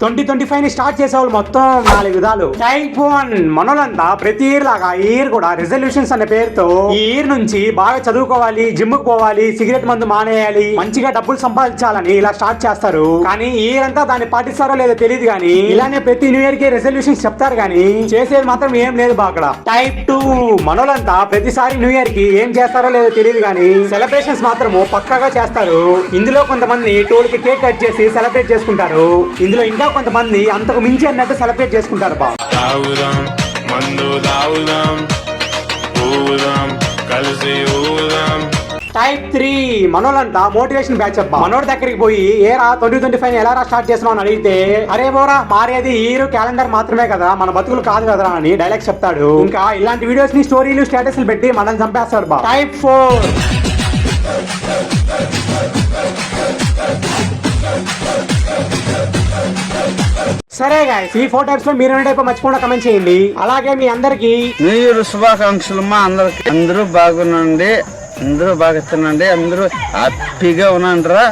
Twenty twenty ఫైవ్ని start చేసేవాళ్ళు మొత్తం నాలుగు విధాలు. టైప్ వన్ మనోలంతా ప్రతి ఇయర్ లాగా ఇయర్ కూడా రెజల్యూషన్స్ అనే పేరుతో ఈ ఇయర్ నుంచి బాగా చదువుకోవాలి జిమ్కు పోవాలి సిగరెట్ మందు మానేయాలి మంచిగా డబ్బులు సంపాదించాలని ఇలా స్టార్ట్ చేస్తారు. కానీ ఈ ఇయర్ అంతా దాన్ని పాటిస్తారో లేదో తెలియదు కానీ ఇలానే ప్రతి న్యూ ఇయర్కి రెజల్యూషన్స్ చెప్తారు కానీ చేసేది మాత్రం ఏం లేదు బాక్కడ టైప్ టూ మనోలంతా ప్రతిసారి న్యూ ఇయర్కి ఏం చేస్తారో లేదో తెలియదు కానీ సెలబ్రేషన్స్ మాత్రము పక్కాగా చేస్తారు. ఇందులో కొంతమంది టోల్కి కేక్ కట్ చేసి సెలబ్రేట్ చేసుకుంటారు. ఇందులో ఇంకా కొంతమంది అంతకు మించి అన్నట్టు సెలబ్రేట్ చేసుకుంటారు బా టైప్ త్రీ మనోళ్ళంతా మోటివేషన్ బ్యాచ్ అబ్బా. మనోడి దగ్గరికి పోయి ఏరా ట్వంటీ ట్వంటీ ఫైవ్ ఎలా రా స్టార్ట్ చేస్తున్నావు అని అడిగితే అరే బోరా మారేది ఈరు క్యాలెండర్ మాత్రమే కదా మన బతుకులు కాదు కదరా అని డైలాగ్ చెప్తాడు. ఇంకా ఇలాంటి వీడియోస్ని స్టోరీలు స్టేటస్లు పెట్టి మనల్ని చంపేస్తాడు బా. టైప్ ఫోర్ సరే గాయస్ ఈ ఫోర్ టైప్స్లో మీరు టైప్ మర్చిపోకుండా కమెంట్ చేయండి. అలాగే మీ అందరికి న్యూ ఇయర్ శుభాకాంక్షలు మా అందరికి. అందరూ బాగుండండి అందరూ బాగా తినండి అందరూ హ్యాపీగా ఉండండి